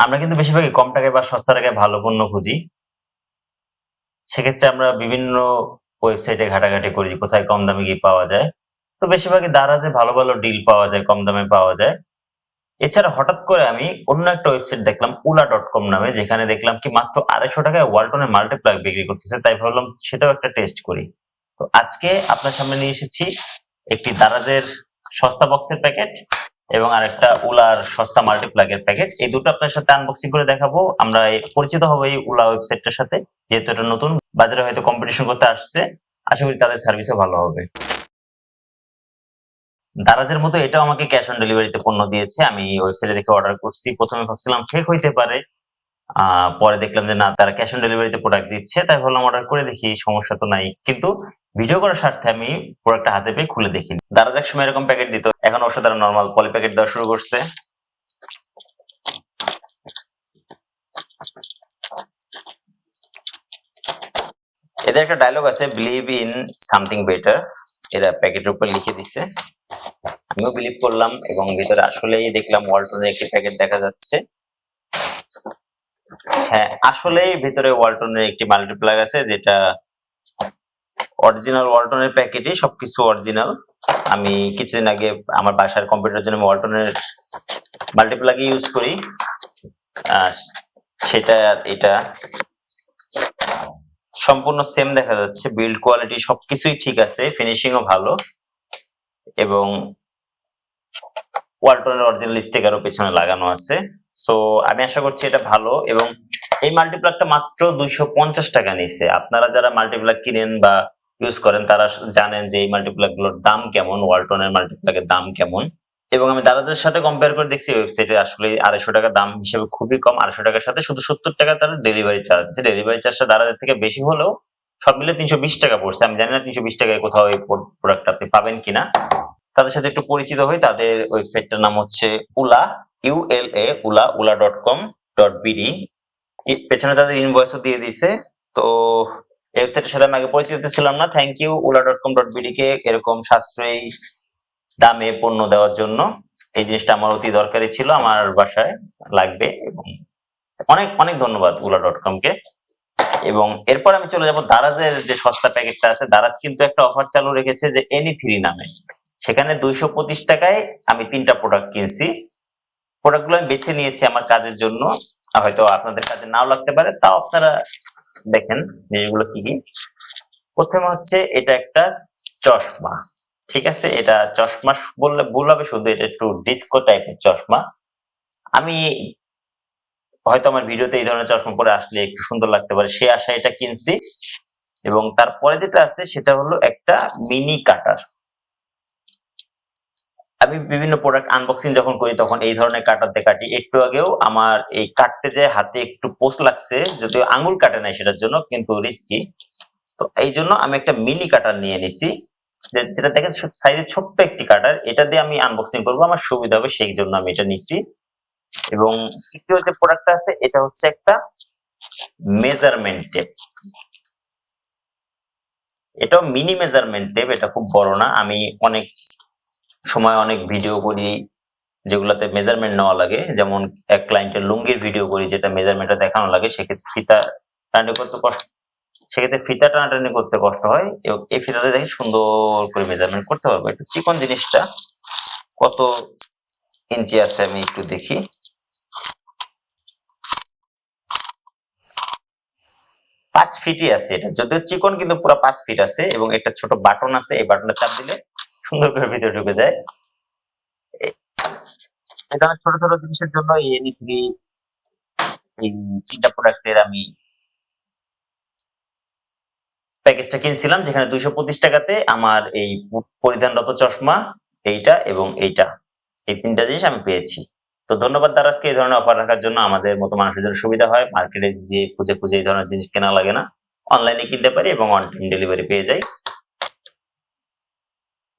আমরা কিন্তু বেশিরভাগই কম টাকায় বা সস্তা টাকায় ভালো পণ্য খুঁজি। সেক্ষেত্রে আমরা বিভিন্ন ওয়েবসাইটে ঘাটাঘাটি করি কোথায় কম দামে কি পাওয়া যায়। তো বেশিরভাগই দারাজে ভালো ভালো ডিল পাওয়া যায়, কম দামে পাওয়া যায়। এছাড়া হঠাৎ করে আমি অন্য একটা ওয়েবসাইট দেখলাম, উলা ডট কম নামে, যেখানে দেখলাম কি মাত্র আড়াইশো টাকায় ওয়ালটনের মাল্টিপ্লাগ বিক্রি করতেছে। তাই ভাবলাম সেটাও একটা টেস্ট করি। তো আজকে আপনার সামনে নিয়ে এসেছি একটি দারাজের সস্তা বক্সের প্যাকেট এবং আরেকটা উলার সস্তা মাল্টিপ্লাগের প্যাকেট এই দুটো আপনার সাথে আনবক্সিং করে দেখাবো। আমরা পরিচিত হব এই উলা ওয়েবসাইটটার সাথে, যেহেতু এটা নতুন। বাজারে হয়তো কম্পিটিশন করতে আসছে। আশা করি তাদের সার্ভিসও ভালো হবে। দারাজের মতো এটাও আমাকে ক্যাশ অন ডেলিভারিতে পণ্য দিয়েছে। আমি ওয়েবসাইটে দেখে অর্ডার করছি। প্রথমে ভাবছিলাম ফেক হইতে পারে। পরে দেখলাম যে না, তারা ক্যাশ অন ডেলিভারিতে প্রোডাক্ট দিচ্ছে, তাই ভাবলাম অর্ডার করে দেখি, সমস্যা তো নাই। কিন্তু ভিডিও করার স্বার্থে আমি প্রোডাক্টটা হাতে পেয়ে খুলে দেখি দারাজ এক সময় এরকম প্যাকেট দিত, এখন অবশ্য তারা নর্মাল পলি প্যাকেট দেওয়া শুরু করছে। এদের একটা ডায়লগ আছে বিলিভ ইন সামথিং বেটার এরা প্যাকেটের উপর লিখে দিছে। আমিও বিলিভ করলাম এবং ভিতরে আসলেই দেখলাম ওয়ালটনের একটি প্যাকেট দেখা যাচ্ছে। হ্যাঁ আসলেই ভিতরে ওয়ালটনের একটি মাল্টিপ্লাগ আছে, যেটা অরিজিনাল ওয়ালটনের প্যাকেটই সবকিছু অরিজিনাল আমি কিছুদিন আগে আমার বাসার কম্পিউটারের জন্য ওয়ালটনের মাল্টিপ্লাগ ইউজ করি। সেটা আর এটা সম্পূর্ণ সেম দেখা যাচ্ছে। বিল্ড কোয়ালিটি সবকিছুই ঠিক আছে ফিনিশিংও ভালো। এবং ওয়ালটনের অরিজিনাল স্টিকারও পেছনে লাগানো আছে। সো আমি আশা করছি এটা ভালো এবং এই মাল্টিপ্লাগটা মাত্র দুইশো পঞ্চাশ টাকা নিছে আপনারা যারা মাল্টিপ্লাগ কিনেন বা ইউজ করেন, তারা জানেন যে এই মাল্টিপ্লাগগুলোর দাম কেমন ওয়ালটনের মাল্টিপ্লাগের দাম কেমন। এবং আমি দাদাদের সাথে কম্পেয়ার করে দেখছি ওয়েবসাইটে আসলে আড়াইশো টাকা দাম হিসেবে খুবই কম, আড়াইশো টাকার সাথে শুধু সত্তর টাকা তারা ডেলিভারি চার্জ আছে। ডেলিভারি চার্জটা দাদাদের থেকে বেশি হলেও সব মিলে তিনশো বিশ টাকা পড়ছে। আমি জানি না তিনশো বিশ টাকায় কোথাও এই প্রোডাক্ট আপনি পাবেন কিনা। তাদের সাথে একটু পরিচিত হই, তাদের ওয়েবসাইটটার নাম হচ্ছে উলা ইউএল এ উলা উলা ডট কম ডট বিডি পেছনে তাদের ইনভয়েসও দিয়ে দিছে। তো ওয়েবসাইটের সাথে আমি আগে পরিচিত ছিলাম না। Thank you Ola dot com dot BD কে এরকম সাশ্রয়ী দামে পণ্য দেওয়ার জন্য। এই জিনিসটা আমার অতি দরকারি ছিল, আমার বাসায় লাগবে এবং অনেক অনেক ধন্যবাদ উলা ডট কম কে। এবং এরপর আমি চলে যাব দারাজের যে সস্তা প্যাকেটটা আছে। দারাজ কিন্তু একটা অফার চালু রেখেছে যে এনি থ্রি নামে। সেখানে দুইশো পঁচিশ টাকায় আমি তিনটা প্রোডাক্ট কিনছি। প্রোডাক্টগুলো আমি বেছে নিয়েছি আমার কাজের জন্য। হয়তো আপনাদের কাজে নাও লাগতে পারে, তাও আপনারা দেখেন যে এগুলো কি কি। প্রথমে হচ্ছে এটা একটা চশমা, ঠিক আছে? এটা চশমা বললে ভুল হবে, শুধু এটা একটু ডিস্কো টাইপের চশমা। আমি হয়তো আমার ভিডিওতে এই ধরনের চশমা পরে আসলে একটু সুন্দর লাগতে পারে, সে আশা এটা কিনছি। এবং তারপরে যেটা আছে সেটা হলো একটা মিনি কাটার আমি বিভিন্ন প্রোডাক্ট আনবক্সিং যখন করি, তখন এই ধরনের দিয়ে কাটি একটু আগেও আমার এই কাটতে যে হাতে একটু পোস্ট লাগছে, যদিও আঙুল কাটে নাই সেটার জন্য, কিন্তু রিস্কি তো এই জন্য আমি একটা মিনি কাটার নিয়ে নিছি যেটা দেখেন সাইজে ছোট্ট একটি কাটার এটা দিয়ে আমি আনবক্সিং করব, আমার সুবিধা হবে সেই জন্য আমি এটা নিছি। এবং তৃতীয় যে প্রোডাক্টটা আছে, এটা হচ্ছে একটা মেজারমেন্ট টেপ এটাও মিনি মেজারমেন্ট টেপ এটা খুব বড় না, আমি অনেক সময় অনেক ভিডিও করি যেগুলাতে মেজারমেন্ট নেওয়া লাগে। যেমন এক ক্লায়েন্টের লুঙ্গির ভিডিও করি যেটা মেজারমেন্টটা দেখানো লাগে। সেক্ষেত্রে ফিতা টানাটানি করতে কষ্ট সেক্ষেত্রে ফিতা টানাটানি করতে কষ্ট হয়। এবং এই ফিতাতে দেখে সুন্দর করে মেজারমেন্ট করতে পারব। একটু চিকন জিনিসটা কত ইঞ্চি আছে আমি একটু দেখি। পাঁচ ফিটই আছে এটা। যদিও চিকন কিন্তু পুরো পাঁচ ফিট আছে এবং একটা ছোট বাটন আছে। এই বাটনটা চাপ দিলে সুন্দর করে ভিতরে ঢুকে যায়। এটা ছোট ছোট জিনিসের জন্য এনি থ্রি, এই তিনটা প্রোডাক্টের আমি প্যাকেজটা কিনছিলাম, যেখানে দুইশো পঁচিশ টাকাতে আমার এই পরিধানরত চশমা, এইটা এবং এইটা। এই তিনটা জিনিস আমি পেয়েছি। তো ধন্যবাদ দারাজকে এই ধরনের অফার রাখার জন্য আমাদের মতো মানুষের জন্য সুবিধা হয়। মার্কেটে যে খুঁজে খুঁজে এই ধরনের জিনিস কেনা লাগে না, অনলাইনে কিনতে পারি এবং অন, ডেলিভারি পেয়ে যাই।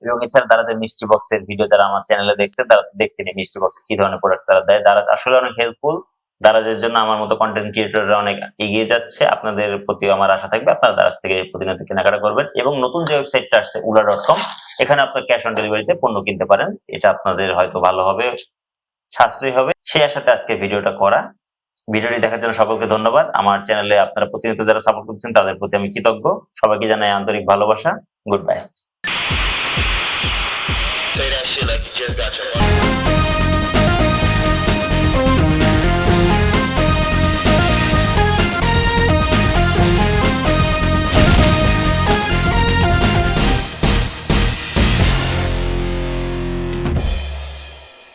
এবং এছাড়া তারা যে মিষ্টি বক্সের ভিডিও যারা আমার চ্যানেলে দেখছে, তারা দেখছেন মিষ্টি বক্সে কি ধরনের প্রোডাক্ট তারা দেয়। তারা আসলে অনেক হেল্পফুল দারাজের জন্য আমার মতো কন্টেন্ট ক্রিয়েটররা অনেক এগিয়ে যাচ্ছে, আপনাদের প্রতি আমার আশা থাকবে। আপনারা দারাজ থেকে প্রতিনিয়ত কেনাকাটা করবেন। এবং নতুন যে ওয়েবসাইটটা আসছে উলা ডট কম এখানে আপনার ক্যাশ অন ডেলিভারিতে পণ্য কিনতে পারেন। এটা আপনাদের হয়তো ভালো হবে, সাশ্রয়ী হবে। সেই আশাতে আজকে ভিডিওটা করা। ভিডিওটি দেখার জন্য সকলকে ধন্যবাদ। আমার চ্যানেলে আপনারা প্রতিনিয়ত যারা সাপোর্ট করছেন, তাদের প্রতি আমি কৃতজ্ঞ। সবাইকে জানাই আন্তরিক ভালোবাসা। Good bye Say that shit like you just got your money.